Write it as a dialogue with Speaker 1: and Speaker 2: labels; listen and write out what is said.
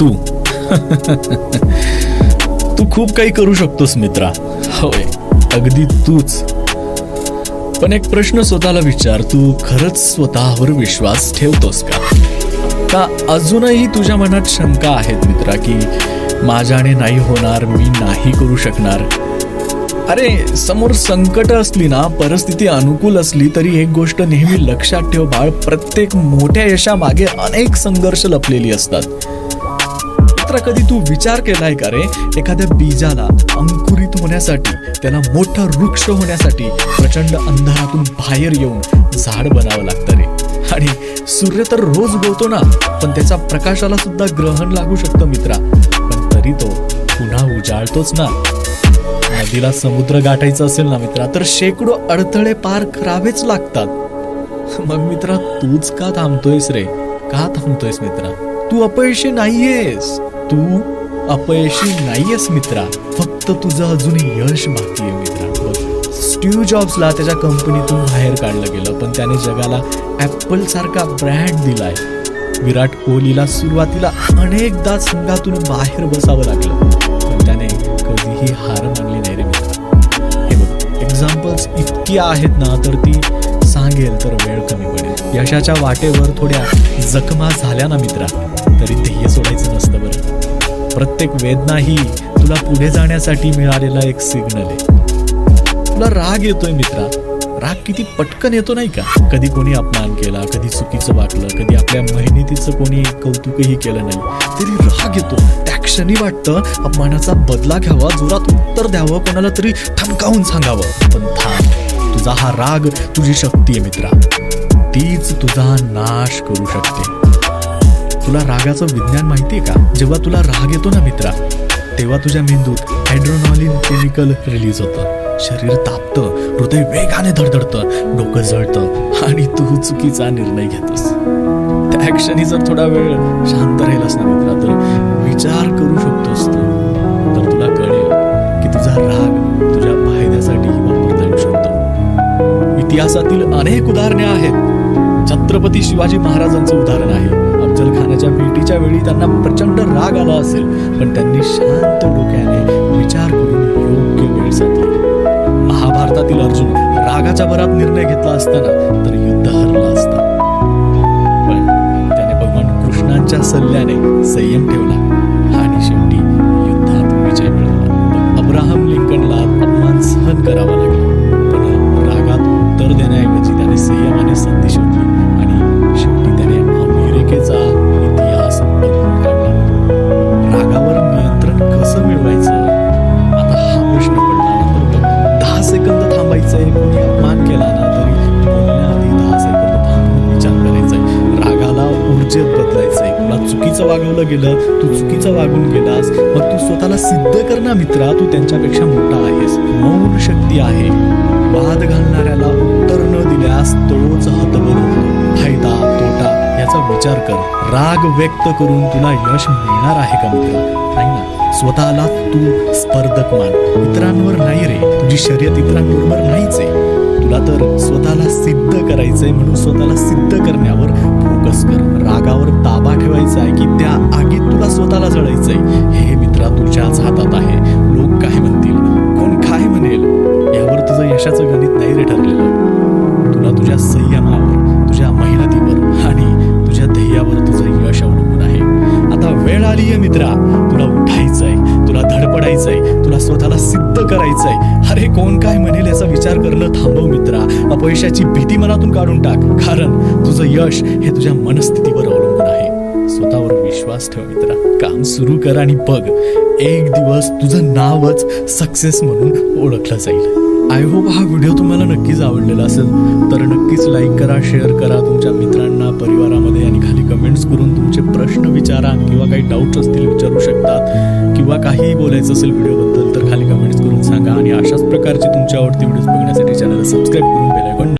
Speaker 1: तू. तू खूप काही करू शकतोस मित्रा. होय अगदी तूच. पण एक प्रश्न स्वतःला विचार तू खरंच स्वतःवर विश्वास ठेवतोस का? का अजूनही तुझ्या मनात शंका आहेत मित्रा की माझ्याने नाही होणार मी नाही करू शकणार? अरे समोर संकट असली ना परिस्थिती अनुकूल असली तरी एक गोष्ट नेहमी लक्षात ठेव बाळ. प्रत्येक मोठ्या यशामागे अनेक संघर्ष लपलेली असतात. मित्रा कधी तू विचार केलाय का रे? एखाद्या बीजाला अंकुरित होण्यासाठी त्याला मोठा वृक्ष होण्यासाठी प्रचंड अंधारातून बाहेर येऊन झाड बनावं लागतं रे. आणि सूर्य तर रोज गळतो ना पण त्याच्या प्रकाशाला सुद्धा ग्रहण लागू शकतं मित्रा. पण तरी तो पुन्हा उजाळतोच ना. नदीला समुद्र गाठायचा असेल ना मित्रा तर शेकडो अडथळे पार करावेच लागतात. मग मित्रा तूच का थांबतोयस रे? का थांबतोयस मित्रा? तू अपयशी नाहीयेस. तू अपयशी नाहीयेस मित्रा. फक्त तुझं अजून यश बाकी आहे मित्रा. बघ स्टीव जॉब्सला त्याच्या कंपनीतून बाहेर काढलं गेलं पण त्याने जगाला ऍपल सारखा ब्रँड दिलाय. विराट कोहलीला सुरुवातीला अनेकदा संघातून बाहेर बसावं लागलं पण त्याने कधीही हार मानली नाही रे मित्रा. हे बघ एक्झाम्पल्स इतकी आहेत ना तर ती सांगेल तर वेळ कमी पडेल. यशाच्या वाटेवर थोड्या जखमा झाल्या ना मित्रा. तरी ध्येय सोडायचं नसतं बरं. प्रत्येक वेदना ही तुला पुढे जाण्यासाठी मिळालेला एक सिग्नल आहे. तुला राग येतोय मित्रा. राग किती पटकन येतो नाही का? कधी कोणी अपमान केला कधी चुकीचं वाटलं कधी आपल्या मेहनतीचं कोणी कौतुकही केलं नाही. तरी राग येतो. त्या क्षणी वाटतं अपमानाचा बदला घ्यावा जोरात उत्तर द्यावं कोणाला तरी ठणकावून सांगावं. पण थांब. तुझा हा राग तुझी शक्ती आहे मित्रा. तीच तुझा नाश करू शकते. तुला रागाचं विज्ञान माहितीये का? जेव्हा तुला राग येतो ना मित्रा तेव्हा तुझ्या मेंदूत हायड्रोनॉलिन केमिकल रिलीज होतं. शरीर तापतं हृदय वेगाने धडधडतं डोकं जळतं आणि तू चुकीचा निर्णय घेतोस. त्या क्षणी जर थोडा वेळ शांत राहिलास ना मित्रा तर विचार करू शकतोस तू. तर तुला कळेल की तुझा राग तुझ्या फायद्यासाठीही वापरता येऊ शकतो. इतिहासातील अनेक उदाहरणे आहेत. छत्रपती शिवाजी महाराजांचं उदाहरण आहे. खानाच्या वेळी त्यांना प्रचंड राग आला असेल पण त्यांनी शांत डोक्याने विचार करून योग्य वेळ साधली महाभारतातील अर्जुन रागाच्या भरात निर्णय घेतला असताना तर युद्ध हरला असता. पण त्याने भगवान कृष्णांच्या सल्ल्याने संयम ठेवला. रागाला बदलायचंय तुला चुकीचं वागवलं गेलं तू चुकीचं वागून गेलास मग तू स्वतःला सिद्ध कर ना मित्रा तू त्यांच्यापेक्षा मोठा आहेस. मौन शक्ती आहे. वाद घालणाऱ्याला उत्तर न दिल्यास तोच हतबल होतो फायदा तोटा याचा विचार कर. राग व्यक्त करून तुला यश मिळणार आहे का मित्रा? नाही ना. स्वतःला तू स्पर्धक मान. इतरांवर नाही रे. तुझी शर्यत इतरांबरोबर नाहीच आहे. तुला तर स्वतःला सिद्ध करायचंय म्हणून स्वतःला सिद्ध करण्यावर फोकस कर. रागावर ताबा ठेवायचा आहे की त्या आगीत तुला स्वतःला जळायचंय. हे मित्रा तुझ्याच हातात आहे. लोक काय म्हणतील? कोण काय म्हणेल? यावर तुझं यशाचं गणित नाही रे ठरलेलं. तुला तुझ्या संयमावर तुझ्या मेहनतीवर आणि तुझ्या ध्येयावर तुझं यश अवलंबून आहे. आता वेळ आली आहे मित्रा. तुला उठायचंय तुला धडपडायचंय तुला स्वतःला सिद्ध करायचंय. अरे कोण काय म्हणेल याचा विचार करणं थांबव मित्रा. अपयशाची भीती मनातून काढून टाक. कारण तुझं यश हे तुझ्या मनस्थितीवर अवलंबून आहे. स्वतःवर विश्वास ठेव मित्रा. काम सुरू कर आणि बघ. एक दिवस तुझं नावच सक्सेस म्हणून ओळखलं जाईल. आय होप हा व्हिडिओ तुम्हाला नक्कीच आवडलेला असेल. तर नक्कीच लाईक करा शेअर करा तुमच्या मित्रांना परिवारामध्ये आणि खाली कमेंट्स करून तुमचे प्रश्न विचारा किंवा काही डाऊट्स असतील विचारू शकतात. किंवा काहीही बोलायचं असेल व्हिडिओबद्दल तर खाली कमेंट्स करून सांगा. आणि अशाच प्रकारची तुमच्या आवडती व्हिडिओज बघण्यासाठी चॅनलला सबस्क्राईब करून बेलायकॉन